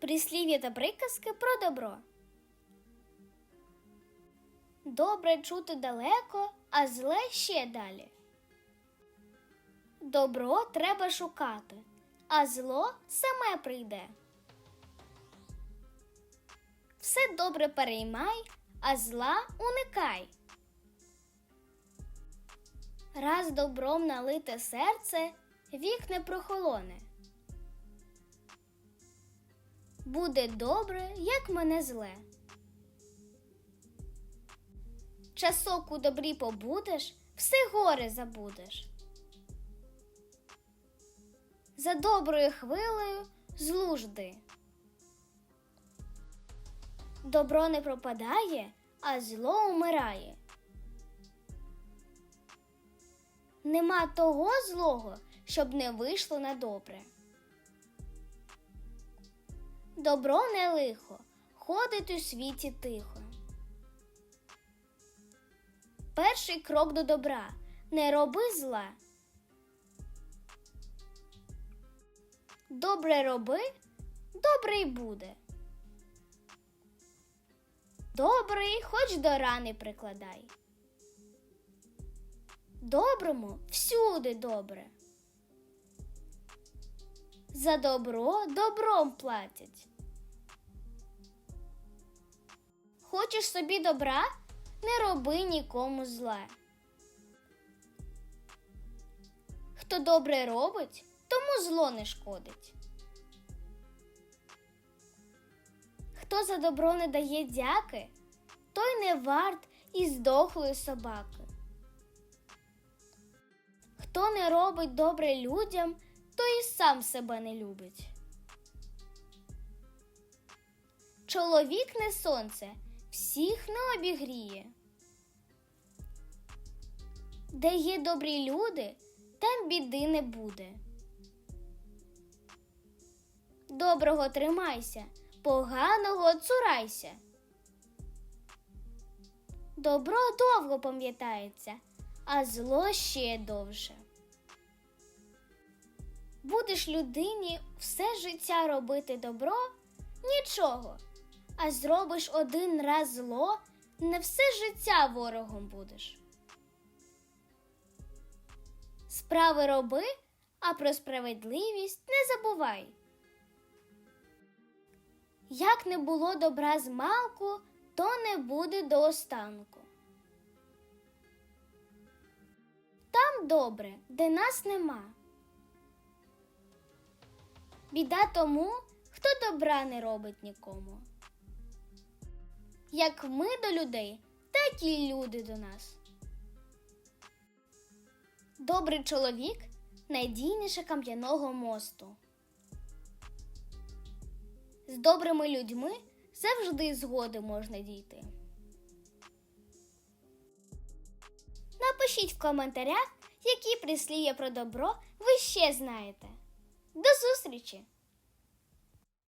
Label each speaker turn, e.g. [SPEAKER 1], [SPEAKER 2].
[SPEAKER 1] Прислів'я та приказки про добро. Добре чути далеко, а зле ще далі. Добро треба шукати, а зло саме прийде. Все добре переймай, а зла уникай. Раз добром налите серце, вік не прохолоне. Буде добре, як мене зле. Часок у добрі побудеш, все горе забудеш. За доброю хвилею злу жди. Добро не пропадає, а зло умирає. Нема того злого, щоб не вийшло на добре. Добро не лихо, ходить у світі тихо. Перший крок до добра не роби зла. Добре роби, добре й буде. Добрий хоч до рани прикладай. Доброму всюди добре. За добро добром платять. Хочеш собі добра, не роби нікому зла. Хто добре робить, тому зло не шкодить. Хто за добро не дає дяки, той не варт і здохлої собаки. Хто не робить добре людям, той і сам себе не любить. Чоловік не сонце, всіх не обігріє. Де є добрі люди, там біди не буде. Доброго тримайся, поганого цурайся. Добро довго пам'ятається, а зло ще довше. Будеш людині все життя робити добро нічого, а зробиш один раз зло, не все життя ворогом будеш. Справи роби, а про справедливість не забувай. Як не було добра з малку, то не буде до останку. Там добре, де нас нема. Біда тому, хто добра не робить нікому. Як ми до людей, так і люди до нас. Добрий чоловік найдійніше кам'яного мосту. З добрими людьми завжди згоди можна дійти. Напишіть в коментарях, які прислів'я про добро ви ще знаєте. До зустрічі!